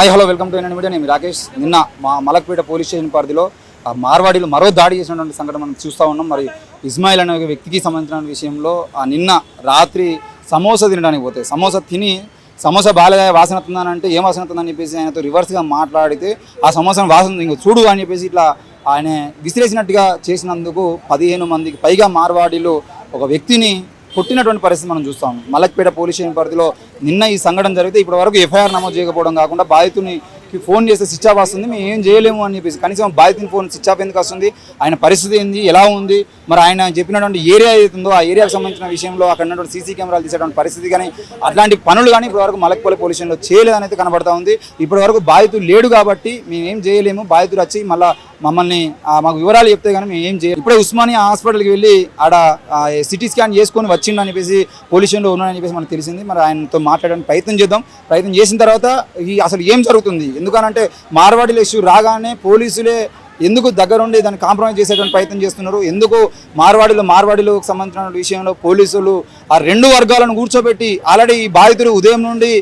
Hi hello welcome to N media నేను రాకేష్. నిన్న మా మలక్పేట పోలీస్ స్టేషన్ పరిధిలో ఆ మార్వాడీలు మరో దాడి చేసినటువంటి సంఘటన మనం చూస్తూ ఉన్నాం. మరి ఇస్మాయిల్ అనే ఒక వ్యక్తికి సంబంధించిన విషయంలో ఆ నిన్న రాత్రి సమోసా తినడానికి పోతే సమోసా తిని సమోసా బాగా వాసన వస్తుందని అంటే ఏం వాసన వస్తుందని చెప్పేసి ఆయనతో రివర్స్గా మాట్లాడితే ఆ సమోసాను వాసన ఇంక చూడు అని చెప్పేసి ఇట్లా ఆయన విసిరేసినట్టుగా చేసినందుకు పదిహేను మందికి పైగా మార్వాడీలు ఒక వ్యక్తిని కొట్టినటువంటి పరిస్థితి మనం చూస్తాం మలక్పేట పోలీస్ స్టేషన్ పరిధిలో నిన్న ఈ సంఘటన జరిగితే ఇప్పటి వరకు ఎఫ్ఐఆర్ నమోదు చేయకపోవడం కాకుండా బాధితుని ఫోన్ చేస్తే స్విచ్ ఆఫ్ వస్తుంది. మేము ఏం చేయలేము అని చెప్పేసి కనీసం బాధితుని ఫోన్ స్విచ్ ఆఫ్ ఎందుకు వస్తుంది? ఆయన పరిస్థితి ఏంది? ఎలా ఉంది? మరి ఆయన చెప్పినటువంటి ఏరియా ఏదైతుందో ఆ ఏరియాకి సంబంధించిన విషయంలో అక్కడ ఉన్నటువంటి సీసీ కెమెరాలు తీసేటువంటి పరిస్థితి కానీ అట్లాంటి పనులు కానీ ఇప్పటివరకు మలక్పల్లి పోలీస్ స్టేషన్లో చేయలేదని అయితే కనబడతా ఉంది. ఇప్పటివరకు బాధితులు లేడు కాబట్టి మేము ఏం చేయలేము. బాధితులు వచ్చి మళ్ళీ మమ్మల్ని మాకు వివరాలు చెప్తే కానీ మేము ఏం చేయలేము ఇప్పుడే ఉస్మానియా హాస్పిటల్కి వెళ్ళి ఆడ సిటీ స్కాన్ చేసుకొని వచ్చిండు అని చెప్పేసి పోలీస్ ఉన్నాడని చెప్పేసి మనకు తెలిసింది. మరి ఆయనతో మాట్లాడడానికి ప్రయత్నం చేద్దాం. ప్రయత్నం చేసిన తర్వాత ఈ అసలు ఏం జరుగుతుంది? ఎందుకనంటే మార్వాడీల ఇష్యూ రాగానే పోలీసులే ఎందుకు దగ్గరుండి దాన్ని కాంప్రమైజ్ చేసేటువంటి ప్రయత్నం చేస్తున్నారు? ఎందుకు మార్వాడీలో మార్వాడీలకు సంబంధించిన విషయంలో పోలీసులు ఆ రెండు వర్గాలను కూర్చోబెట్టి ఆల్రెడీ ఈ బాధితులు ఉదయం నుండి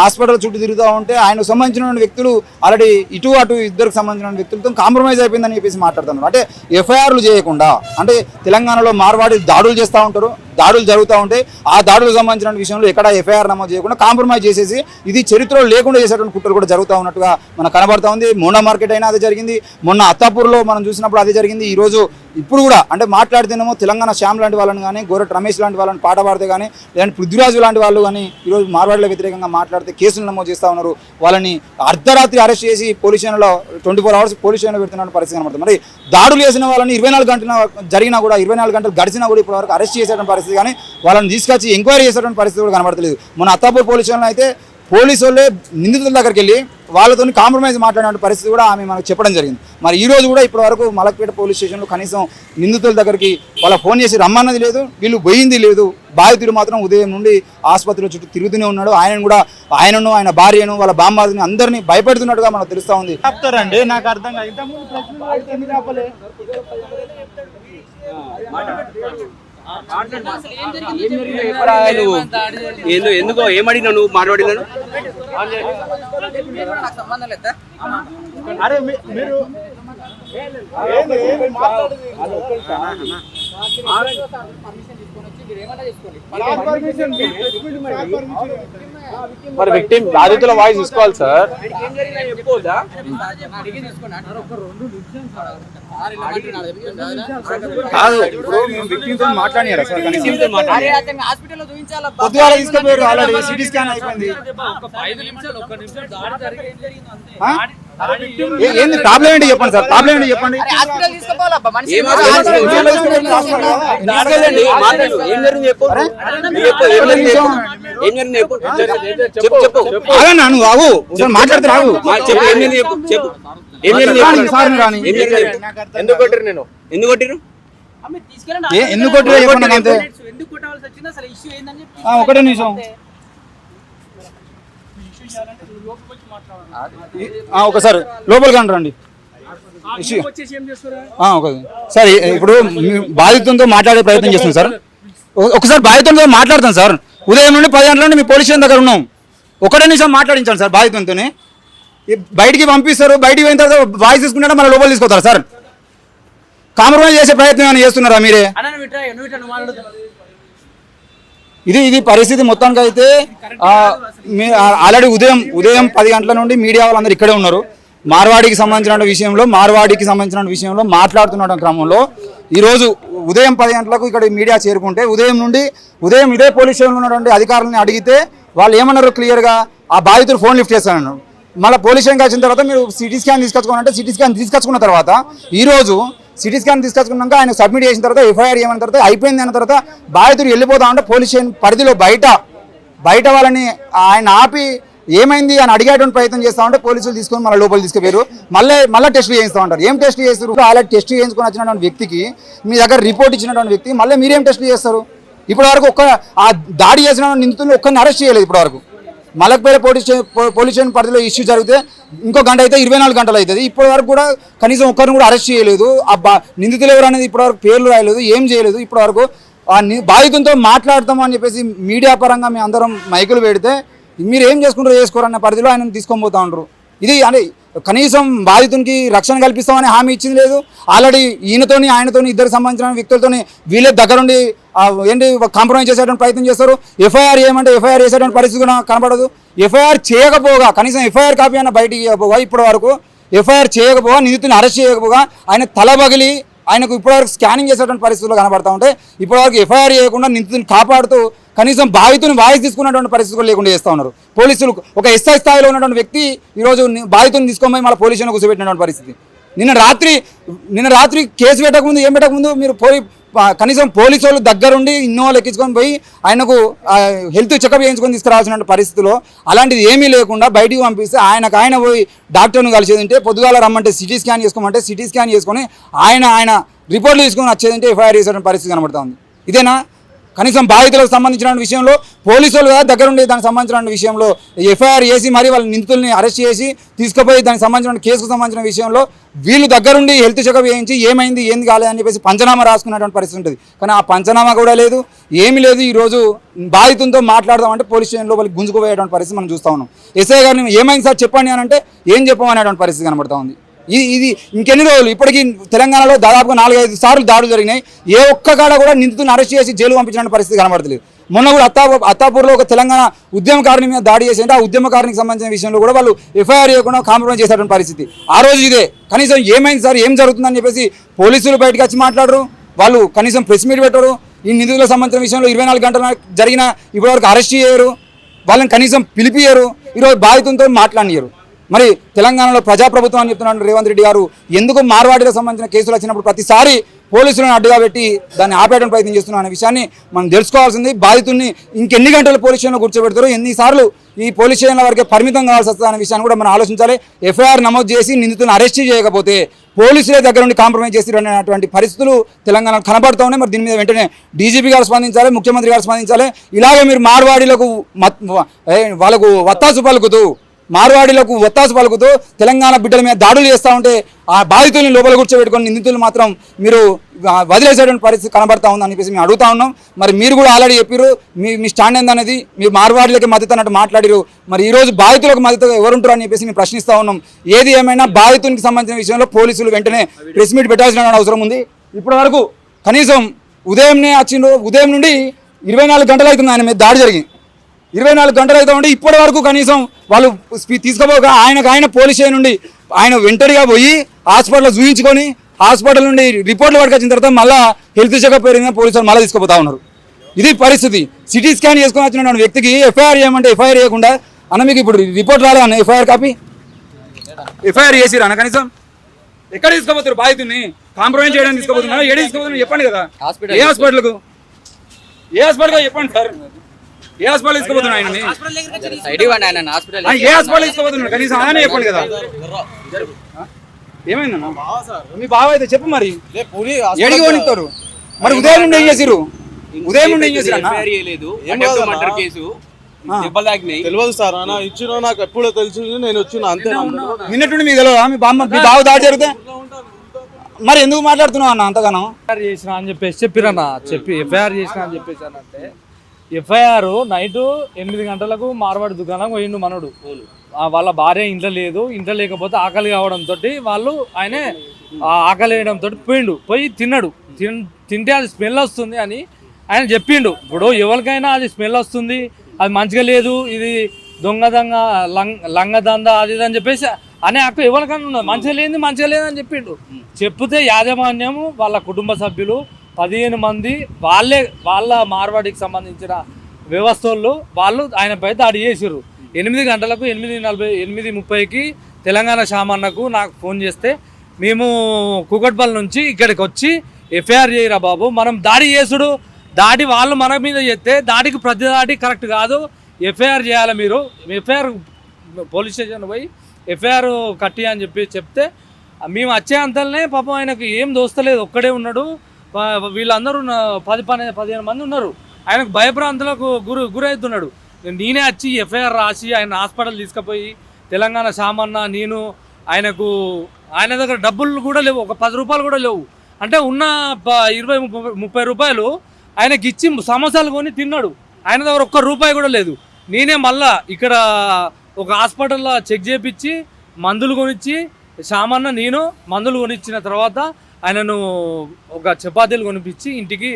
హాస్పిటల్ చుట్టూ తిరుగుతూ ఉంటే ఆయనకు సంబంధించిన వ్యక్తులు ఆల్రెడీ ఇటు అటు ఇద్దరికి సంబంధించిన వ్యక్తులతో కాంప్రమైజ్ అయిపోయిందని చెప్పేసి మాట్లాడుతున్నారు. అంటే ఎఫ్ఐఆర్లు చేయకుండా అంటే తెలంగాణలో మార్వాడి దాడులు చేస్తూ ఉంటారు. దాడులు జరుగుతూ ఉంటాయి. ఆ దాడులకు సంబంధించిన విషయంలో ఎక్కడ ఎఫ్ఐఆర్ నమోదు చేయకుండా కాంప్రమైజ్ చేసేసి ఇది చరిత్రలో లేకుండా చేసేటువంటి కుట్రలు కూడా జరుగుతూ ఉన్నట్టుగా మనకు కనబడతా ఉంది. మోనా మార్కెట్ అయినా అదే జరిగింది. మొన్న అత్తాపూర్లో మనం చూసినప్పుడు అదే జరిగింది. ఈ రోజు ఇప్పుడు కూడా అంటే మాట్లాడితేనేమో తెలంగాణ శ్యామ్ లాంటి వాళ్ళని కానీ గోరట్ రమేష్ లాంటి వాళ్ళని పాట పాడితే కానీ లేదంటే పృథ్వీరాజు లాంటి వాళ్ళు కానీ ఈరోజు మార్వాడిలో వ్యతిరేకంగా మాట్లాడితే కేసులు నమోదు చేస్తూ ఉన్నారు. వాళ్ళని అర్ధరాత్రి అరెస్ట్ చేసి పోలీస్ స్టేషన్లో ట్వంటీ ఫోర్ అవర్స్ పోలీస్ స్టేషన్లో పెడుతున్న పరిస్థితి కనబడుతుంది. మరి దాడులు చేసిన వాళ్ళని ఇరవై నాలుగు గంటల జరిగినా కూడా ఇరవై నాలుగు గంటలు గడిచినా కూడా ఇప్పటివరకు అరెస్ట్ చేసేటువంటి పరిస్థితి కానీ వాళ్ళని తీసుకొచ్చి ఎంక్వైరీ చేసేటువంటి పరిస్థితి కూడా కనబడతలేదు. మన అత్తాపూర్ పోలీస్ స్టేషన్లో అయితే పోలీసు వాళ్ళే నిందితుల దగ్గరికి వెళ్ళి వాళ్ళతో కాంప్రమైజ్ మాట్లాడిన పరిస్థితి కూడా ఆమె మనకు చెప్పడం జరిగింది. మరి ఈ రోజు కూడా ఇప్పటి వరకు మలక్పేట పోలీస్ స్టేషన్లో కనీసం నిందితుల దగ్గరికి వాళ్ళ ఫోన్ చేసి రమ్మన్నది లేదు వీళ్ళు పోయింది లేదు. బాధితుడు మాత్రం ఉదయం నుండి ఆసుపత్రిలో చుట్టూ తిరుగుతూనే ఉన్నాడు. ఆయనను కూడా ఆయనను ఆయన భార్యను వాళ్ళ బామ్మాదిని అందరినీ భయపెడుతున్నట్టుగా మనకు తెలుస్తా ఉంది. చెప్తారండి నాకు అర్థం కాదు. అడిగితే ఎందుకు ఏందో ఏమడినా నువ్వు మాట్లాడినాను అరే మీరు. మరి విక్టిమ్ బాధితుల వాయిస్ తీసుకోవాలి సార్ కాదు ఇప్పుడు మేము victims తో మాట్లాడినారా సార్ కనీసం? హాస్పిటల్లో చూపించాలా పొద్దుగాల తీసుకుపోయారు ఆల్రెడీ సిటీ స్కాన్ అయిపోయింది. ఆ? ఏ- ఏంది ప్రాబ్లం ఏంటి చెప్పండి సార్ ప్రాబ్లం ఏంటి చెప్పండి? ఏం జరిగింది చెప్పు, ఏం జరిగింది? చెప్పు. చెప్పు. నువ్వు ఒకసారి మాట్లాడితే మా- చెప్పు. ఏం జరిగింది? చెప్పు. చెప్పు. ఏం జరిగింది. సార్ రాని. ఏం జరిగింది? చెప్పు. నాకు అర్థం ఎందుకు కొట్టిరు నేను ఎందుకు కొట్టిరు ఏ ఎందుకు కొట్టిరా చెప్పండి నాకు అంతే. ఎందుకు కొట్టవలసి వచ్చింది? అసలు ఇష్యూ ఏందని చెప్పి ఆ, ఒకటే నిమిషం. ఆ, ఒకసారి లోపలికి అండి రండి. సార్ ఇప్పుడు బాధితులతో మాట్లాడే ప్రయత్నం చేస్తాం సార్. ఒకసారి బాధితులతో మాట్లాడతాం సార్. ఉదయం నుండి పది గంటల నుండి మీ పోలీస్ స్టేషన్ దగ్గర ఉన్నాం. ఒకటే నిమిషం మాట్లాడించాను సార్ బాధితులతోనే బయటికి పంపిస్తారు బయటికి పోయిన తర్వాత వాయిస్ తీసుకుంటే మళ్ళీ లోపల తీసుకొస్తారు సార్. కాంప్రమైజ్ చేసే ప్రయత్నం ఏమైనా చేస్తున్నారా మీరే? ఇది ఇది పరిస్థితి మొత్తానికి అయితే ఆల్రెడీ ఉదయం ఉదయం పది గంటల నుండి మీడియా వాళ్ళందరూ ఇక్కడే ఉన్నారు. మార్వాడికి సంబంధించిన విషయంలో మార్వాడికి సంబంధించిన విషయంలో మాట్లాడుతున్న క్రమంలో ఈరోజు ఉదయం పది గంటలకు ఇక్కడ మీడియా చేరుకుంటే ఉదయం నుండి ఉదయం ఇదే పోలీస్ స్టేషన్లో ఉన్నటువంటి అధికారులను అడిగితే వాళ్ళు ఏమన్నారు క్లియర్గా? ఆ బాధితుడు ఫోన్ లిఫ్ట్ చేస్తానన్నారు మళ్ళీ పోలీస్ స్టేషన్కి వచ్చిన తర్వాత మీరు సిటీ స్కాన్ తీసుకొచ్చుకోవాలంటే సిటీ స్కాన్ తీసుకొచ్చుకున్న తర్వాత ఈరోజు సిటీ స్కాన్ తీసుకొచ్చుకున్నాక ఆయన సబ్మిట్ చేసిన తర్వాత ఎఫ్ఐఆర్ ఏమైనా తర్వాత అయిపోయింది అన్న తర్వాత బాధితుడు వెళ్ళిపోతా ఉంటే పోలీస్ స్టేషన్ పరిధిలో బయట బయట వాళ్ళని ఆయన ఆపి ఏమైంది అని అడిగేటువంటి ప్రయత్నం చేస్తా ఉంటే పోలీసులు తీసుకొని మళ్ళీ లోపల తీసుకుపోయారు. మళ్ళీ మళ్ళీ టెస్ట్ చేయిస్తూ ఉంటారు. ఏం టెస్ట్ చేస్తారు? అలా టెస్ట్ చేయించుకొని వచ్చినటువంటి వ్యక్తికి మీ దగ్గర రిపోర్ట్ ఇచ్చినటువంటి వ్యక్తి మళ్ళీ మీరేం టెస్ట్ చేస్తారు? ఇప్పటి వరకు ఒక్క ఆ దాడి చేసిన నిందితులు ఒక్కరిని అరెస్ట్ చేయలేదు ఇప్పటి వరకు మలక్పేట పోలీస్ పోలీస్ స్టేషన్ పరిధిలో ఇష్యూ జరిగితే ఇంకో గంట అయితే ఇరవై నాలుగు గంటలు అవుతుంది ఇప్పటి వరకు కూడా కనీసం ఒక్కరిని కూడా అరెస్ట్ చేయలేదు. ఆ బా- నిందితులు ఎవరు అనేది ఇప్పటి వరకు పేర్లు రాయలేదు ఏం చేయలేదు. ఇప్పటి వరకు ఆ బాధితులతో మాట్లాడతాం అని చెప్పేసి మీడియా పరంగా మేము అందరం మైకులు పెడితే మీరు ఏం చేసుకుంటారో చేసుకోరన్న పరిధిలో ఆయన తీసుకొని పోతా ఉంటారు ఇది అంటే కనీసం బాధితునికి రక్షణ కల్పిస్తామని హామీ ఇచ్చింది లేదు. ఆల్రెడీ ఈయనతోని ఆయనతోని ఇద్దరు సంబంధించిన వ్యక్తులతోని వీళ్ళే దగ్గరుండి ఏంటి కాంప్రమైజ్ చేసేటువంటి ప్రయత్నం చేస్తారు. ఎఫ్ఐఆర్ ఏమంటే ఎఫ్ఐఆర్ చేసేటువంటి పరిస్థితి కూడా కనబడదు ఎఫ్ఐఆర్ చేయకపోగా కనీసం ఎఫ్ఐఆర్ కాపీ అయినా బయటికి ఇవ్వకపోగా ఇప్పటి వరకు ఎఫ్ఐఆర్ చేయకపోగా నిందితుని అరెస్ట్ చేయకపోగా ఆయన తల పగిలి ఆయనకు ఇప్పటివరకు స్కానింగ్ చేసేటువంటి పరిస్థితులు కనబడతా ఉంటాయి ఇప్పటివరకు ఎఫ్ఐఆర్ చేయకుండా నిందితుని కాపాడుతూ కనీసం బాధితుని వాయిస్ తీసుకున్నటువంటి పరిస్థితులు లేకుండా చేస్తూ ఉన్నారు. పోలీసులు ఒక ఎస్ఐ స్థాయిలో ఉన్నటువంటి వ్యక్తి ఈరోజు బాధితుని తీసుకొని మళ్ళీ పోలీసులను కూర్చోబెట్టినటువంటి పరిస్థితి. నిన్న రాత్రి నిన్న రాత్రి కేసు పెట్టకముందు ఏం పెట్టకముందు మీరు పోయి కనీసం పోలీసు వాళ్ళు దగ్గరుండి ఇన్నోవాలు ఎక్కించుకొని పోయి ఆయనకు హెల్త్ చెకప్ చేయించుకొని తీసుకురావాల్సిన పరిస్థితిలో అలాంటిది ఏమీ లేకుండా బయటికి పంపిస్తే ఆయనకు ఆయన పోయి డాక్టర్ను కలిసేది ఉంటే పొద్దుగాల రమ్మంటే సిటీ స్కాన్ చేసుకోమంటే సిటీ స్కాన్ చేసుకొని ఆయన ఆయన రిపోర్ట్లు తీసుకొని వచ్చేదంటే ఎఫ్ఐఆర్ చేసే పరిస్థితి కనబడుతుంది ఇదేనా? కనీసం బాధితులకు సంబంధించిన విషయంలో పోలీసులు దగ్గర దగ్గరుండి దానికి సంబంధించిన విషయంలో ఎఫ్ఐఆర్ చేసి మరి వాళ్ళ నిందితుల్ని అరెస్ట్ చేసి తీసుకుపోయి దానికి సంబంధించిన కేసుకు సంబంధించిన విషయంలో వీళ్ళు దగ్గరుండి హెల్త్ చెకప్ చేయించి ఏమైంది ఏంది కాలేదని చెప్పేసి పంచనామా రాసుకున్నటువంటి పరిస్థితి ఉంటుంది. కానీ ఆ పంచనామా కూడా లేదు. ఏమీ లేదు. ఈరోజు బాధితులతో మాట్లాడదామంటే పోలీస్ స్టేషన్ లోపలికి గుంజుకుపోయేటువంటి పరిస్థితి మనం చూస్తా ఉన్నాం. ఎస్ఐ గారిని ఏమైంది సార్ చెప్పండి అని అంటే ఏం చెప్పమనేటువంటి పరిస్థితి కనబడుతూ ఉంది. ఇది ఇది ఇంకెన్ని రోజులు? ఇప్పటికీ తెలంగాణలో దాదాపుగా నాలుగైదు సార్లు దాడులు జరిగినాయి. ఏ ఒక్క కాడ కూడా నిందితులను అరెస్ట్ చేసి జైలు పంపించిన పరిస్థితి కనబడతలేదు. మొన్న కూడా అత్తా అత్తాపూర్లో ఒక తెలంగాణ ఉద్యమకారుని మీద దాడి చేసి అంటే ఆ ఉద్యమకారునికి సంబంధించిన విషయంలో కూడా వాళ్ళు ఎఫ్ఐఆర్ చేయకుండా కాంప్రమైజ్ చేసేటువంటి పరిస్థితి. ఆ రోజు ఇదే. కనీసం ఏమైంది సార్? ఏం జరుగుతుందని చెప్పేసి పోలీసులు బయటకు వచ్చి మాట్లాడరు. వాళ్ళు కనీసం ప్రెస్ మీట్ పెట్టరు. ఈ నిధులకు సంబంధించిన విషయంలో ఇరవై నాలుగు గంటల జరిగిన ఇప్పటివరకు అరెస్ట్ చేయరు. వాళ్ళని కనీసం పిలిపియరు ఈరోజు బాధితులతో మాట్లాడియరు మరి తెలంగాణలో ప్రజాప్రభుత్వం అని చెప్తున్నాడు రేవంత్ రెడ్డి గారు. ఎందుకు మార్వాడికి సంబంధించిన కేసులు వచ్చినప్పుడు ప్రతిసారి పోలీసులను అడ్డుగా పెట్టి దాన్ని ఆపేయడం ప్రయత్నం చేస్తున్నా అనే విషయాన్ని మనం తెలుసుకోవాల్సింది. బాధితుల్ని ఇంకెన్ని గంటలు పోలీస్ స్టేషన్లో కూర్చోబెడతారు ఎన్నిసార్లు ఈ పోలీస్ స్టేషన్ల వరకే పరిమితం కావాల్సి వస్తుంది అనే విషయాన్ని కూడా మనం ఆలోచించాలి. ఎఫ్ఐఆర్ నమోదు చేసి నిందితులను అరెస్ట్ చేయకపోతే పోలీసులే దగ్గర నుండి కాంప్రమైజ్ చేసిరనేటువంటి పరిస్థితులు తెలంగాణలో కనబడుతూ ఉన్నాయి. మరి దీని మీద వెంటనే డీజీపీ గారు స్పందించాలి ముఖ్యమంత్రి గారు స్పందించాలి. ఇలాగే మీరు మార్వాడీలకు వాళ్ళకు వత్తాసు పలుకుతూ మార్వాడీలకు ఒత్తాసు పలుకుతూ తెలంగాణ బిడ్డల మీద దాడులు చేస్తూ ఉంటే ఆ బాధితుల్ని లోపల కూర్చోబెట్టుకొని నిందితులు మాత్రం మీరు వదిలేసేటువంటి పరిస్థితి కనబడతా ఉందని చెప్పేసి మేము అడుగుతా ఉన్నాం. మరి మీరు కూడా ఆల్రెడీ చెప్పారు మీ మీ స్టాండ్ ఏందనేది మీరు మార్వాడీలకి మద్దతు అన్నట్టు మాట్లాడారు మరి ఈరోజు బాధితులకు మద్దతు ఎవరుంటారు అని చెప్పేసి మేము ప్రశ్నిస్తూ ఉన్నాం. ఏది ఏమైనా బాధితునికి సంబంధించిన విషయంలో పోలీసులు వెంటనే ప్రెస్ మీట్ పెట్టాల్సిన అవసరం ఉంది. ఇప్పటి వరకు కనీసం ఉదయంనే వచ్చిండ్రు. ఉదయం నుండి ఇరవై నాలుగు గంటలు అవుతుంది ఆయన మీద దాడి జరిగింది. ఇరవై నాలుగు గంటలు అయితే ఉండి ఇప్పటి వరకు కనీసం వాళ్ళు తీసుకోపోక ఆయనకు ఆయన పోలీస్ స్టేషన్ నుండి ఆయన వెంటనే పోయి హాస్పిటల్లో చూయించుకొని హాస్పిటల్ నుండి రిపోర్ట్లు పట్టుకొచ్చిన తర్వాత మళ్ళీ హెల్త్ చెకప్ పేరు పోలీసులు మళ్ళీ తీసుకుపోతా ఉన్నారు. ఇది పరిస్థితి. సిటీ స్కాన్ చేసుకొని వచ్చిన వ్యక్తికి ఎఫ్ఐఆర్ చేయమంటే ఎఫ్ఐఆర్ చేయకుండా అన్న మీకు ఇప్పుడు రిపోర్ట్ రాలే అన్న ఎఫ్ఐఆర్ కాపీ? ఎఫ్ఐఆర్ చేసిరా అన్న కనీసం? ఎక్కడ తీసుకోపోతారు బాధితుని? కాంప్రమైజ్ చేయడానికి తీసుకోపోతున్నారు? ఏడు తీసుకోపోతున్నారు చెప్పండి కదా. ఏ హాస్పిటల్కు ఏ హాస్పిటల్ చెప్పండి సార్. ఏ హాస్పిటల్ ఆయన ఏ తీసుకోపోతున్నాడు? కనీసం ఆయన చెప్పండి కదా. ఏమైందన్న మీ బావ అయితే చెప్పు మరి. పోనిస్తారు మరి ఉదయం నుండి ఏం చేసిరు ఉదయం నుండి ఏం చేసిరు? Murder case. తెలియదు సార్ అన్న. ఇచ్చిన నాకు ఎప్పుడో తెలిసి నేను వచ్చిన అంతే నిన్నట్టుండి మీకు తెలియదా? మీ బామ్మ మీ బావ దాడి జరిగితే? మరి ఎందుకు మాట్లాడుతున్నావు అన్న అంతగానో? ఎఫ్ఐఆర్ చేసిన అని చెప్పేసి చెప్పిరన్న. చెప్పి ఎఫ్ఐఆర్ చేసిన అని చెప్పేసి ఎఫ్ఐఆర్ నైట్ ఎనిమిది గంటలకు మార్వాడి దుకాణం పోయిండు మనడు. వాళ్ళ భార్య ఇంట్లో లేదు ఇంట్లో లేకపోతే ఆకలి కావడంతో వాళ్ళు ఆయనే ఆకలి వేయడంతో పోయిండు. పోయి తిన్నాడు. తిన్ తింటే అది స్మెల్ వస్తుంది అని ఆయన చెప్పిండు. ఇప్పుడు ఎవరికైనా అది స్మెల్ వస్తుంది అది మంచిగా లేదు ఇది దొంగ దొంగ లంగ లంగ దంద అది అని చెప్పేసి అనే హక్కు ఎవరికైనా ఉన్నది. మంచిగా లేని మంచిగా లేదని చెప్పిండు. చెప్తే యాజమాన్యము వాళ్ళ కుటుంబ సభ్యులు పదిహేను మంది వాళ్ళే వాళ్ళ మార్వాడికి సంబంధించిన వ్యవస్థలు వాళ్ళు ఆయనపై దాడి చేసిర్రు. ఎనిమిది గంటలకు ఎనిమిది నలభై ఎనిమిది ముప్పైకి తెలంగాణ శామన్నకు నాకు ఫోన్ చేస్తే మేము కూకట్పల్లి నుంచి ఇక్కడికి వచ్చి ఎఫ్ఐఆర్ చేయరా బాబు మనం దాడి చేసుడు. దాడి వాళ్ళు మన మీద చేస్తే దాడికి ప్రతి దాడి కరెక్ట్ కాదు. ఎఫ్ఐఆర్ చేయాలి మీరు? ఎఫ్ఐఆర్ పోలీస్ స్టేషన్ పోయి ఎఫ్ఐఆర్ కట్టి అని చెప్పి చెప్తే మేము వచ్చే అంతలనే పాపం ఆయనకు ఏం దోస్తలేదు ఒక్కడే ఉన్నాడు. వీళ్ళందరూ పది పని పదిహేను మంది ఉన్నారు. ఆయనకు భయభ్రాంతులకు గురి గురవుతున్నాడు. నేనే వచ్చి ఎఫ్ఐఆర్ రాసి ఆయన హాస్పిటల్ తీసుకుపోయి తెలంగాణ సామాన్న నేను ఆయనకు ఆయన దగ్గర డబ్బులు కూడా లేవు. ఒక పది రూపాయలు కూడా లేవు. అంటే ఉన్న ప- ఇరవై ముప్పై ముప్పై రూపాయలు ఆయనకి ఇచ్చి సమోసాలు కొని తిన్నాడు. ఆయన దగ్గర ఒక్క రూపాయి కూడా లేదు. నేనే మళ్ళా ఇక్కడ ఒక హాస్పిటల్లో చెక్ చేపించి మందులు కొనిచ్చి సామాన్య నేను మందులు కొనిచ్చిన తర్వాత ఆయనను ఒక చపాతీలు కొనిపించి ఇంటికి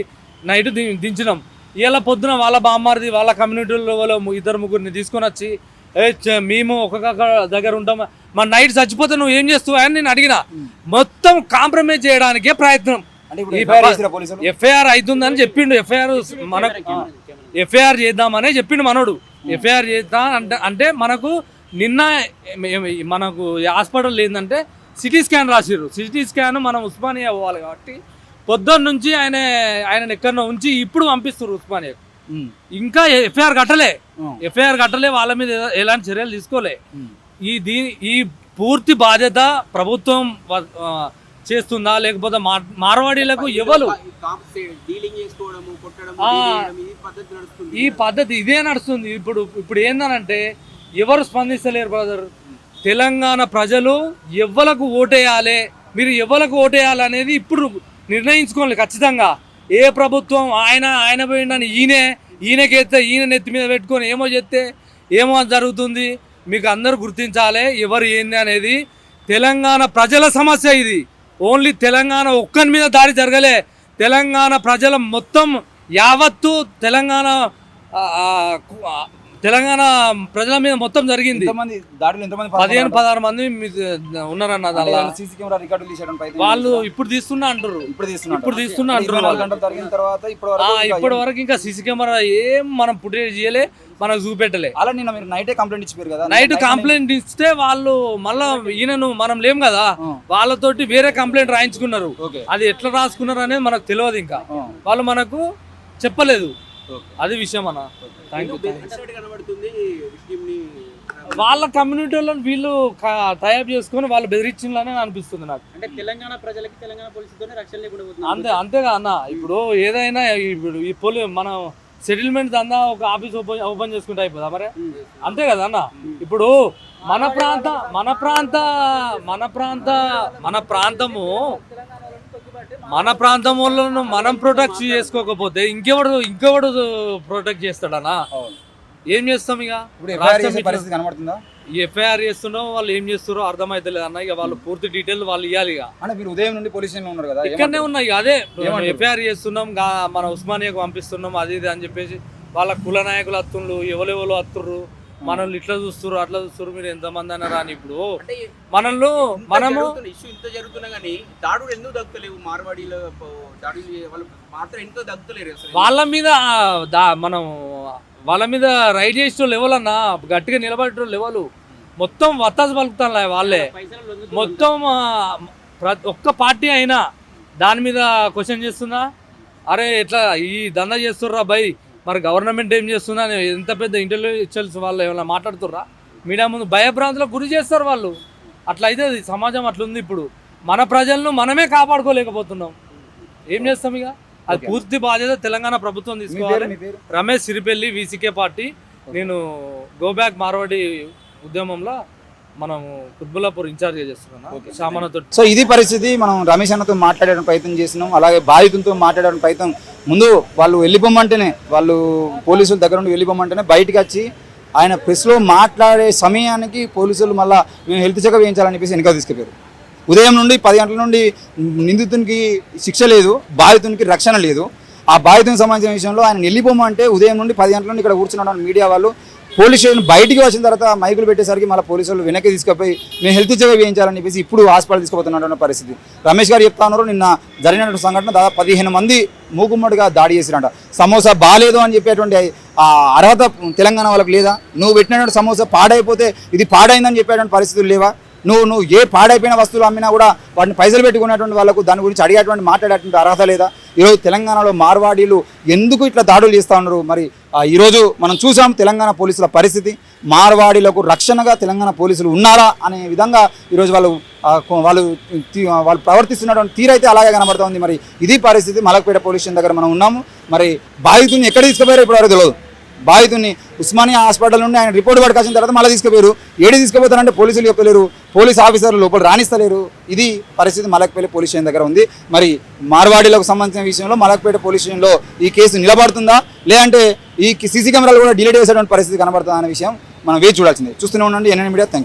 నైట్ ది- దించినాం. ఇలా పొద్దున వాళ్ళ బామ్మారిది వాళ్ళ కమ్యూనిటీలో ఇద్దరు ముగ్గురిని తీసుకొని వచ్చి ఏ మేము ఒక్కొక్క దగ్గర ఉంటాం మా నైట్ చచ్చిపోతే నువ్వు ఏం చేస్తావు? అని నేను అడిగిన. మొత్తం కాంప్రమైజ్ చేయడానికే ప్రయత్నం. అంటే ఇప్పుడు ఈ ఎఫ్ఐఆర్ అవుతుందని చెప్పిండు. ఎఫ్ఐఆర్ మనకు ఎఫ్ఐఆర్ చేద్దామనే చెప్పిండు మనోడు. ఎఫ్ఐఆర్ చేద్దాం అంటే అంటే మనకు నిన్న మనకు హాస్పిటల్ ఏంటంటే సిటీ స్కాన్ రాసిర్రు. సిటీ స్కాన్ మనం ఉస్మానియా పోవాలి కాబట్టి పొద్దున్న నుంచి ఆయన ఆయన ఎక్కడో ఉంచి ఇప్పుడు పంపిస్తారు ఉస్మానియా ఇంకా ఎఫ్ఐఆర్ కట్టలే. ఎఫ్ఐఆర్ కట్టలే వాళ్ళ మీద ఎలాంటి చర్యలు తీసుకోలే. ఈ దీని ఈ పూర్తి బాధ్యత ప్రభుత్వం చేస్తుందా? లేకపోతే మార్- మార్వాడీలకు ఎవరు? డీలింగ్ చేసుకోవడము కొట్టడం ఆ. ఈ పద్ధతి నడుస్తుంది ఈ పద్ధతి ఇదే నడుస్తుంది. ఇప్పుడు ఇప్పుడు ఏందనంటే ఎవరు స్పందిస్తలేరు బ్రదర్ తెలంగాణ ప్రజలు ఎవ్వలకు ఓటేయాలి మీరు ఎవ్వలకు ఓటేయాలి అనేది ఇప్పుడు నిర్ణయించుకోవాలి ఖచ్చితంగా. ఏ ప్రభుత్వం ఆయన ఆయన పోయిండని ఈయనే ఈయనకెత్తే ఈయన నెత్తి మీద పెట్టుకొని ఏమో చెప్తే ఏమో జరుగుతుంది. మీకు అందరూ గుర్తించాలి ఎవరు ఏంది అనేది. తెలంగాణ ప్రజల సమస్య ఇది. ఓన్లీ తెలంగాణ ఒక్కని మీద దాడి జరగలే. తెలంగాణ ప్రజల మొత్తం యావత్తు తెలంగాణ తెలంగాణ ప్రజల మీద మొత్తం జరిగింది. ఎంతమంది దాడులు ఎంతమంది పదిహేను పదహారు మంది ఉన్నారన్న సీసీ కెమెరా రికార్డులు తీసేయడం ప్రయత్నం వాళ్ళు. ఇప్పుడు తీస్తున్నా అంటారు ఇప్పుడు తీస్తున్నా అంటారు తర్వాత ఇప్పటి వరకు ఇంకా సీసీ కెమెరా ఏం మనం ఫుటేజ్ చేయలే మనకు చూపెట్టలే. అలా నిన్న మీరు నైటే కంప్లైంట్ ఇచ్చిపోయారు కదా? నైట్ కంప్లైంట్ ఇస్తే వాళ్ళు మళ్ళా ఈయనను మనం లేం కదా. వాళ్ళతోటి వేరే కంప్లైంట్ రాయించుకున్నారు. అది ఎట్లా రాసుకున్నారు అనేది మనకు తెలియదు ఇంకా. వాళ్ళు మనకు చెప్పలేదు. అది విషయం అన్న. థ్యాంక్ యూ వాళ్ళ కమ్యూనిటీలో వీళ్ళు టైప్ చేసుకొని వాళ్ళు బెదిరించిందని అనిపిస్తుంది నాకు. అంటే తెలంగాణ ప్రజలకి తెలంగాణ పోలీసులతోనే రక్షణ అంతే అంతేగా అన్న. ఇప్పుడు ఏదైనా ఇప్పుడు ఈ పోలీ మనం సెటిల్మెంట్ దందా ఒక ఆఫీస్ ఓపెన్ ఓపెన్ చేసుకుంటే అయిపోదా మరి? అంతే కదా అన్న. ఇప్పుడు మన ప్రాంత మన ప్రాంత మన ప్రాంత మన ప్రాంతము మన ప్రాంతం వాళ్ళను మనం ప్రొటెక్ట్ చేసుకోకపోతే ఇంకెవడు ఇంకెవడు ప్రొటెక్ట్ చేస్తాడనా. ఏం చేస్తాం ఇక? ఇప్పుడు ఎఫ్ఐఆర్ రాష్ట్రం చేసే ఇట్లా- పరిస్థితి కనబడుతుందా? ఈ ఎఫ్ఐఆర్ చేస్తున్నాం వాళ్ళు ఏం చేస్తారో అర్థమైతలేదు అన్న. ఇక వాళ్ళు పూర్తి డీటెయిల్ వాళ్ళు ఇవ్వాలి ఇక. అంటే మీరు ఉదయం నుండి పోలీస్ స్టేషన్ ఉన్నారు కదా ఇక్కడనే ఉన్నాయి అదే? ఎఫ్ఐఆర్ చేస్తున్నాం మన ఉస్మానియాకు పంపిస్తున్నాం అది ఇది అని చెప్పేసి వాళ్ళ కుల నాయకులు అత్తుండ్రు ఎవరెవరు అత్తుర్రు మనల్ని ఇట్లా చూస్తుర్రు అట్లా చూస్తుర్రు మీరు ఎంతమంది అన్నారా అని ఇప్పుడు. మనల్ని మనము ఇష్యూ ఇంత జరుగుతున్నా కానీ దాడులు ఎందుకు దక్కుతలేవు? మార్వాడీలో దాడులు వాళ్ళు మాత్రం ఎందుకు దక్కుతలేరు వాళ్ళ మీద దా మనం వాళ్ళ మీద రైడ్ చేసే వాళ్ళు ఎవరన్నా గట్టిగా నిలబడే ఎవరు? మొత్తం వత్తాసు పలుకుతాను వాళ్ళే. మొత్తం ఒక్క పార్టీ అయినా దాని మీద క్వశ్చన్ చేస్తుందా అరే ఎట్లా ఈ దందా చేస్తుర్రా బై? మరి గవర్నమెంట్ ఏం చేస్తుందా అని ఎంత పెద్ద ఇంటెలిజెన్స్ వాళ్ళు ఏమైనా మాట్లాడుతుర్రా? మీడియా ముందు భయభ్రాంతులకు గురి చేస్తారు వాళ్ళు. అట్లా అయితే అది సమాజం అట్లుంది ఇప్పుడు. మన ప్రజలను మనమే కాపాడుకోలేకపోతున్నాం. ఏం చేస్తాం ఇక? అది. పూర్తి బాధ్యత తెలంగాణ ప్రభుత్వం తీసుకోవాలి. Ramesh Siripelli VCK party. నేను గో బ్యాక్ మార్వాడి ఉద్యమంలో మనము కుత్బుల్లాపూర్ ఇన్ఛార్జ్గా చేస్తున్నాను ఓకే. సామాన్యతో సో ఇది పరిస్థితి మనం రమేష్ అన్నతో మాట్లాడడానికి ప్రయత్నం చేసినాం. అలాగే బాధితులతో మాట్లాడడానికి ప్రయత్నం. ముందు వాళ్ళు వెళ్ళిపోమంటేనే వాళ్ళు పోలీసుల దగ్గర నుండి వెళ్ళిపోమంటేనే బయటికి వచ్చి ఆయన ప్రెస్లో మాట్లాడే సమయానికి పోలీసులు మళ్ళీ మేము హెల్త్ చెకప్ చేయించాలని చెప్పేసి వెనక తీసుకెళ్ళారు ఉదయం నుండి పది గంటల నుండి నిందితునికి శిక్ష లేదు బాధితునికి రక్షణ లేదు. ఆ బాధితునికి సంబంధించిన విషయంలో ఆయన వెళ్ళిపోమంటే ఉదయం నుండి పది గంటల నుండి ఇక్కడ కూర్చున్నాడు మీడియా వాళ్ళు పోలీస్ స్టేషన్ బయటికి వచ్చిన తర్వాత మైకులు పెట్టేసరికి మళ్ళీ పోలీసు వాళ్ళు వెనక్కి తీసుకుపోయి మేము హెల్త్ చెకప్ చేయించాలని చెప్పేసి ఇప్పుడు హాస్పిటల్ తీసుకుపోతున్నటువంటి పరిస్థితి. రమేష్ గారు చెప్తా ఉన్నారు నిన్న జరిగినటువంటి సంఘటన దాదాపు పదిహేను మంది మూకుమ్మడిగా దాడి చేసిరంట. సమోసా బాగాలేదు అని చెప్పేటువంటి ఆ అర్హత తెలంగాణ వాళ్ళకి లేదా? నువ్వు పెట్టినటువంటి సమోసా పాడైపోతే ఇది పాడైందని చెప్పేటువంటి పరిస్థితులు లేవా? నువ్వు నువ్వు ఏ పాడైపోయిన వస్తువులు అమ్మినా కూడా వాటిని పైసలు పెట్టుకునేటువంటి వాళ్ళకు దాని గురించి అడిగేటువంటి మాట్లాడేటువంటి అర్హత లేదా? ఈరోజు తెలంగాణలో మార్వాడీలు ఎందుకు ఇట్లా దాడులు చేస్తూ ఉన్నారు? మరి ఈరోజు మనం చూసాం తెలంగాణ పోలీసుల పరిస్థితి. మార్వాడీలకు రక్షణగా తెలంగాణ పోలీసులు ఉన్నారా అనే విధంగా ఈరోజు వాళ్ళు వాళ్ళు తీ- వాళ్ళు ప్రవర్తిస్తున్నటువంటి తీరైతే అలాగే కనబడుతుంది మరి ఇది పరిస్థితి. మలక్పేట పోలీస్ స్టేషన్ దగ్గర మనం ఉన్నాము. మరి బాధితుని ఎక్కడ తీసుకుపోయారో ఇప్పుడు తెలియదు బాధితుని ఉస్మానియా హాస్పిటల్ నుండి ఆయన రిపోర్ట్ పట్టుకొచ్చిన తర్వాత మళ్ళీ తీసుకుపోయారు. ఏడు తీసుకుపోతారంటే పోలీసులు చెప్పలేరు పోలీస్ ఆఫీసర్లు లోపల రాణిస్తలేరు. ఇది పరిస్థితి మలక్పేట పోలీస్ స్టేషన్ దగ్గర ఉంది. మరి మార్వాడీలకు సంబంధించిన విషయంలో మలక్పేట పోలీస్ స్టేషన్లో ఈ కేసు నిలబడుతుందా? లేదంటే ఈ సీసీ కెమెరాలు కూడా డిలీట్ చేసేటువంటి పరిస్థితి కనబడుతుందా అనే విషయం మనం వేచి చూడాల్సిందే. చూస్తూనే ఉండండి. NN media. థ్యాంక్